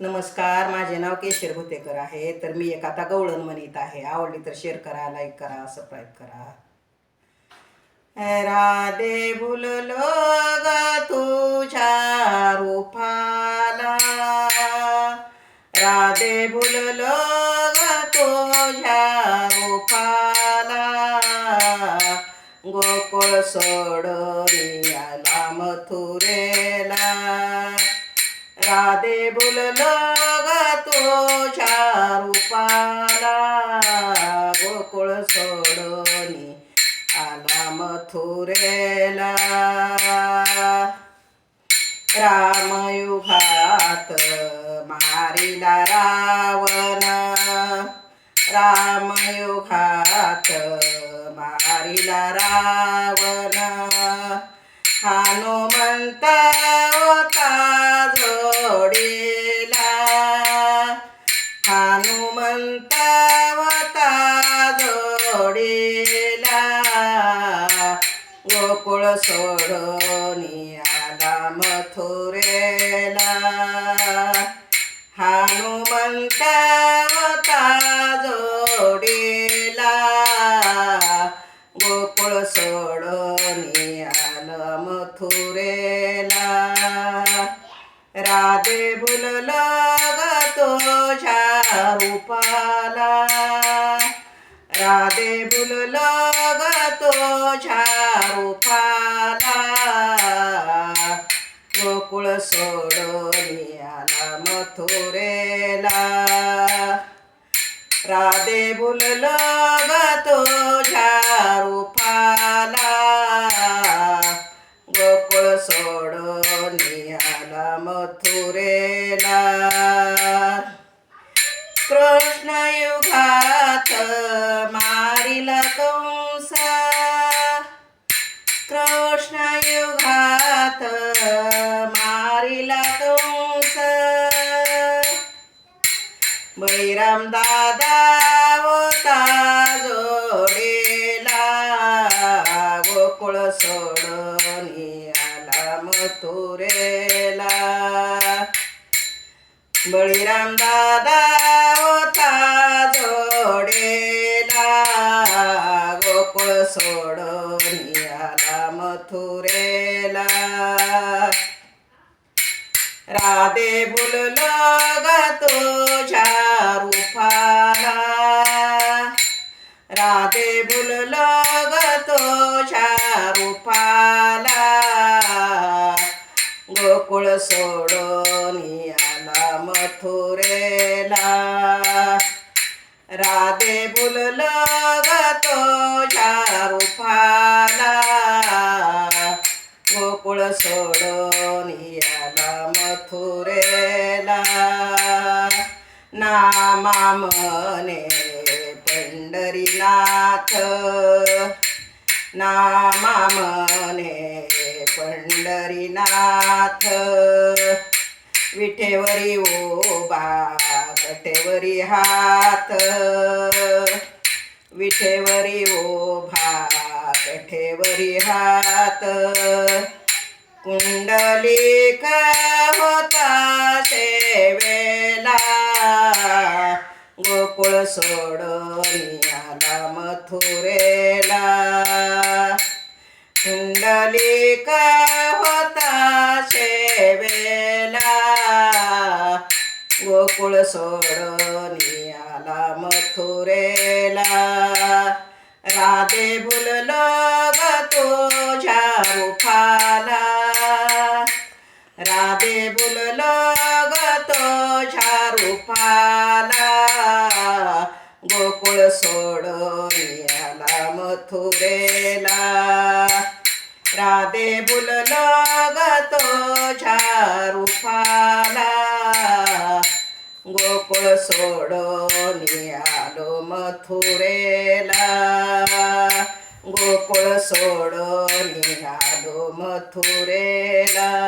नमस्कार माझे नाव केशर भुतेकर आहे. तर मी एक आता गवळण म्हणत आहे. आवडली तर शेअर करा लाईक करा सबस्क्राईब करा. राधे भुललो ग तुझ्या रूपाला. राधे भुललो ग तुझ्या रूपाला. गोकुळ सोडून आला मथुरेला. राधे बोललो ग तुझ्या रूपाला गोकुळ सोडून आला मथुरेला. रामयुगात मारिला रावण. रामयुगात मारिला रावण. हनुमंत होता जोडीला हनुमंत वता जोडीला. गोकुळ सोडोनियाला मथुरेला. हनुमंत होता जोडीला. गोकुळ सोडोनियाला मथुरेला. राधे भुललो ग तुझ्या रूपाला. राधे भुललो ग तुझ्या रूपाला. गोकुळ सोडून आला मथुरेला. राधे भुललो ग सोडून मथुरेला. कृष्ण युगात मारिला कंस. कृष्ण युगात मारिला कंस. बळीराम दादा गोकुळ सोडून आला मथुरेला. बळीराम दादा होता जोडेला. गोकुळ सोडून आला मथुरेला. राधे बुललो ग तुझ्या रूपाला. राधे बुललो ग तुझ्या रूपाला गोकुळ सोडून आला मथुरेला राधे बुलल ग तुझ्या रूपाला गोकुळ सोडून आला मथुरेला नामा मने पंढरीनाथ नामा मने पंढरीनाथ. विठेवरी ओबा कटेवरी हात. विठेवरी ओभा कठेवरी हात. कुंडलिक होता गोकुळ सोडून आला मथुरेला कुंडलिक होता सेवेला गोकुळ सोडून आला मथुरेला राधे भुललो ग तुझ्या रूपाला. राधे भुललो ग तुझ्या रूपाला. गोकुळ सोडून मथुरेला. राधे बुलल गतो तुझ्या रूपाला. गोकुळ सोडून आलो मथुरेला. गोकुळ सोडून आलो मथुरेला.